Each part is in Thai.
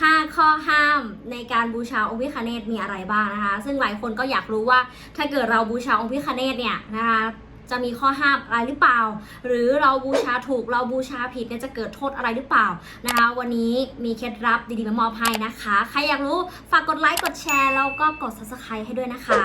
5 ข้อห้ามในการบูชาองค์พิคเนตมีอะไรบ้างนะคะ ซึ่งหลายคนก็อยากรู้ว่าถ้าเกิดเราบูชาองค์พิคเนตเนี่ยนะคะจะมีข้อห้ามอะไรหรือเปล่า หรือเราบูชาถูกเราบูชาผิดเนี่ยจะเกิดโทษอะไรหรือเปล่านะคะ วันนี้มีเคล็ดลับดีๆมามอบให้นะคะ ใครอยากรู้ฝากกดไลค์กดแชร์แล้วก็กด subscribe ให้ด้วยนะคะ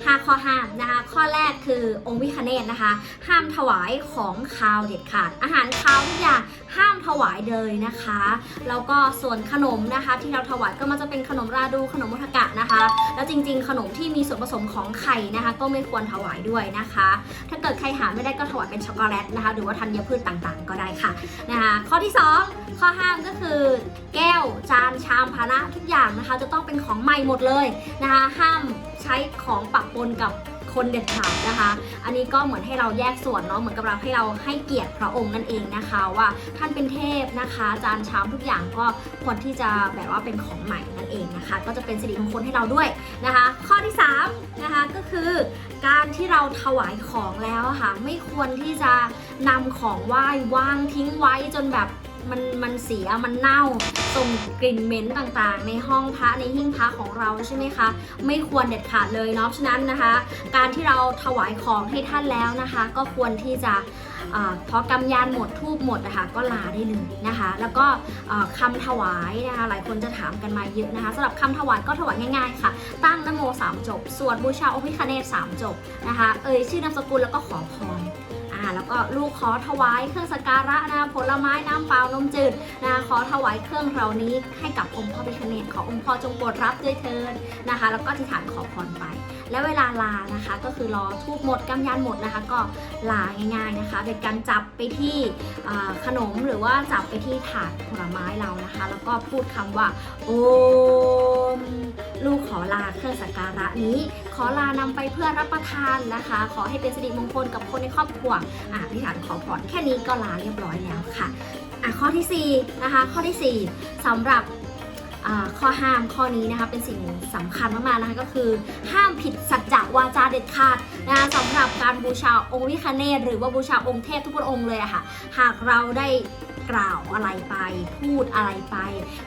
5 ข้อห้ามนะคะ ข้อแรกคือองค์วิคเนตนะคะ ห้ามถวายของคาวเด็ดขาด อาหารคาวทุกอย่างห้ามถวายเลยนะคะ แล้วก็ส่วนขนมนะคะ ที่เราถวายก็มันจะเป็นขนมราดูขนมมุทกะนะคะ แล้วจริง ๆ ขนมที่มีส่วนผสมของไข่นะคะ ก็ไม่ควรถวายด้วยนะคะ ถ้าเกิดใครหาไม่ได้ก็ถวายเป็นช็อกโกแลตนะคะ หรือว่าธัญพืชต่างๆ ก็ได้ค่ะนะคะข้อที่ 2 ข้อห้ามก็คือแก้วจานชามภาชนะทุกอย่างนะคะ จะต้องเป็นของใหม่หมดเลยนะคะ ห้ามใช้ของปะปนกับคนเด็ดขาดนะคะ อันนี้ก็เหมือนให้เราแยกส่วนเนาะ เหมือนกับเราให้เราให้เกียรติพระองค์นั่นเองนะคะ ว่าท่านเป็นเทพนะคะ จานชามทุกอย่างก็ควรที่จะแบบว่าเป็นของใหม่นั่นเองนะคะ ก็จะเป็นสิริมงคลให้เราด้วยนะคะ ข้อที่3นะคะก็คือการที่เราถวายของแล้วะค่ะ ไม่ควรที่จะนำของไหว้วางทิ้งไว้จนแบบ มันมันเสียมันเน่าส่งกลิ่นเหม็นต่างๆ ในห้องพระในหิ้งพระของเราใช่ไหมคะ ไม่ควรเด็ดขาดเลยเนาะฉะนั้นนะคะ การที่เราถวายของให้ท่านแล้วนะคะ ก็ควรที่จะอพอกำยานหมดทูบหมดนะคะก็ลาได้เลยนะคะ แล้วก็อ่าคำถวายนะคะหลายคนจะถามกันมาเยอะนะคะสำหรับคำถวายก็ถวายง่ายๆค่ะ ตั้งนโมสามจบ สวดบูชาองค์พิคเนตสามจบนะคะ เอ่ยชื่อนามสกุลแล้วก็ขอพร อ่าแล้วก็ลูกขอถวายเครื่องสักการะนะผลไม้น้ำเปล่านมจืดนะขอถวายเครื่องเหล่านี้ให้กับองค์พ่อพิคเนตขอองค์พ่อจงโปรดรับด้วยเถิดนะคะ แล้วก็อธิษฐานขอพรไป แล้วเวลาลานะคะ ก็คือรอทูบหมดกำยานหมดนะคะ ก็ลาง่าย ๆนะคะโดยการจับไปที่ขนมหรือว่าจับไปที่ถาดผลไม้เรานะคะ แล้วก็พูดคำว่า โอม ลูกขอลาเครื่องสักการะนี้ ขอลานำไปเพื่อรับประทานนะคะ ขอให้เป็นสิริมงคลกับคนในครอบครัวอะอธิษฐานขอพรแค่นี้ก็ลาเรียบร้อยแล้วค่ะอะข้อที่สี่นะคะข้อที่สี่สำหรับ ข้อห้ามข้อนี้นะคะเป็นสิ่งสำคัญมากๆนะคะก็คือ ห้ามผิดสัจจะวาจาเด็ดขาดนะคะสำหรับการบูชาองค์วิคเนตหรือว่าบูชาองค์เทพทุกพระองค์เลยอะค่ะ หากเราได้กล่าวอะไรไป พูดอะไรไป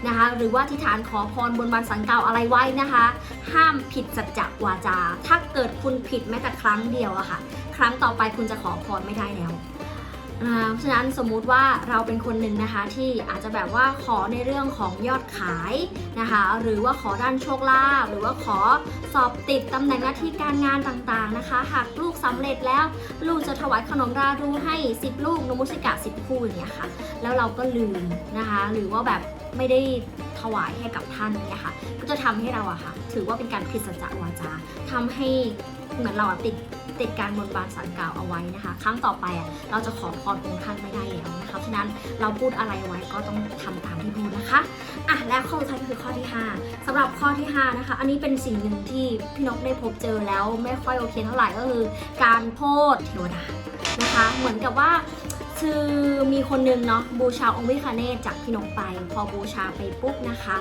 นะคะหรือว่าที่ฐานขอพรบนบานสังเกาอะไรไว้นะคะ ห้ามผิดสัจจะวาจา ถ้าเกิดคุณผิดแม้แต่ครั้งเดียวอะค่ะ ครั้งต่อไปคุณจะขอพรไม่ได้แล้ว เพราะฉะนั้นสมมุติว่าเราเป็นคนหนึ่งนะคะที่อาจจะแบบว่าขอในเรื่องของยอดขายนะคะหรือว่าขอด้านโชคลาภหรือว่าขอสอบติดตำแหน่งหน้าที่การงานต่างๆนะคะ หากลูกสำเร็จแล้วลูกจะถวายขนมราดูให้ 10 ลูกนมุสิกะ10 คู่อย่างเงี้ยค่ะแล้วเราก็ลืมนะคะหรือว่าแบบไม่ได้ วายให้กับท่านเนี่ยค่ะ ก็จะทำให้เราอะค่ะ ถือว่าเป็นการผิดสัจจะวาจาทำให้เหมือนเราอะติดติดการบนบานสารกล่าวเอาไว้นะคะ ครั้งต่อไปอะเราจะขอพรองค์ท่านไม่ได้แล้วนะคะฉะนั้นเราพูดอะไรไว้ก็ต้องทำตามที่พูดนะคะอะและข้อสุดท้ายก็คือข้อที่ 5สำหรับข้อที่5นะคะ อันนี้เป็นสิ่งหนึ่งที่พี่นกได้พบเจอแล้วไม่ค่อยโอเคเท่าไหร่ก็คือ การโพดเทวดานะคะ เหมือนกับว่า คือมีคนนึงเนาะบูชาองค์วิคเนตจากพี่นกไป พอบูชาไปปุ๊บนะคะ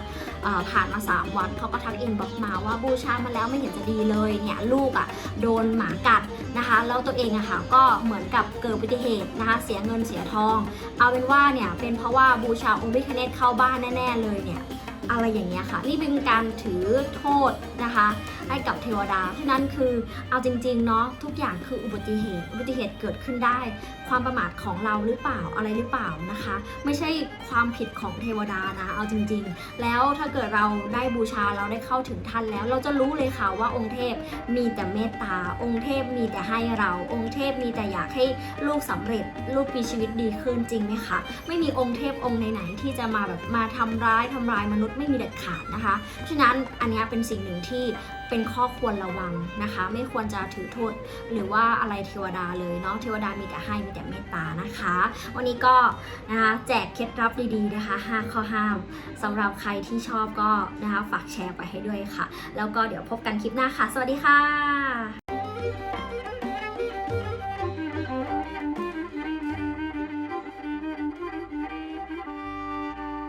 ผ่านมา 3 วันเขาก็ทักอินบอกมาว่าบูชามาแล้วไม่เห็นจะดีเลยเนี่ยลูกอะ่ะโดนหมากัดนะคะแล้วตัวเองอะค่ะก็เหมือนกับเกิดอุบัติเหตุนะคะเสียเงินเสียทอง เอาเป็นว่าเนี่ยเป็นเพราะว่าบูชาองค์วิคเนตเข้าบ้านแน่ ๆ เลยเนี่ยอะไรอย่างเงี้ยค่ะ นี่เป็นการถือโทษนะคะ ให้กับเทวดาฉะนั้นคือเอาจริงๆเนาะทุกอย่างคืออุบัติเหตุ อุบัติเหตุเกิดขึ้นได้ ความประมาทของเราหรือเปล่าอะไรหรือเปล่านะคะ ไม่ใช่ความผิดของเทวดานะเอาจริง ๆ แล้วถ้าเกิดเราได้บูชาเราได้เข้าถึงท่านแล้ว เราจะรู้เลยค่ะว่าองค์เทพมีแต่เมตตา องค์เทพมีแต่ให้เรา องค์เทพมีแต่อยากให้ลูกสำเร็จลูกมีชีวิตดีขึ้นจริงไหมคะไม่มีองค์เทพองค์ไหนๆที่จะมาแบบมาทำร้ายทำลายมนุษย์ไม่มีเด็ดขาดนะคะฉะนั้นอันนี้เป็นสิ่งหนึ่งที่เป็นข้อควรระวังนะคะ ไม่ควรจะถือโทษ หรือว่าอะไรเทวดาเลยเนาะเทวดามีแต่ให้มีแต่เมตตานะคะ วันนี้ก็นะคะแจกเคล็ดลับดีๆนะคะ 5 ข้อห้ามสำหรับใครที่ชอบก็นะคะฝากแชร์ไปให้ด้วยค่ะ แล้วก็เดี๋ยวพบกันคลิปหน้าค่ะ สวัสดีค่ะ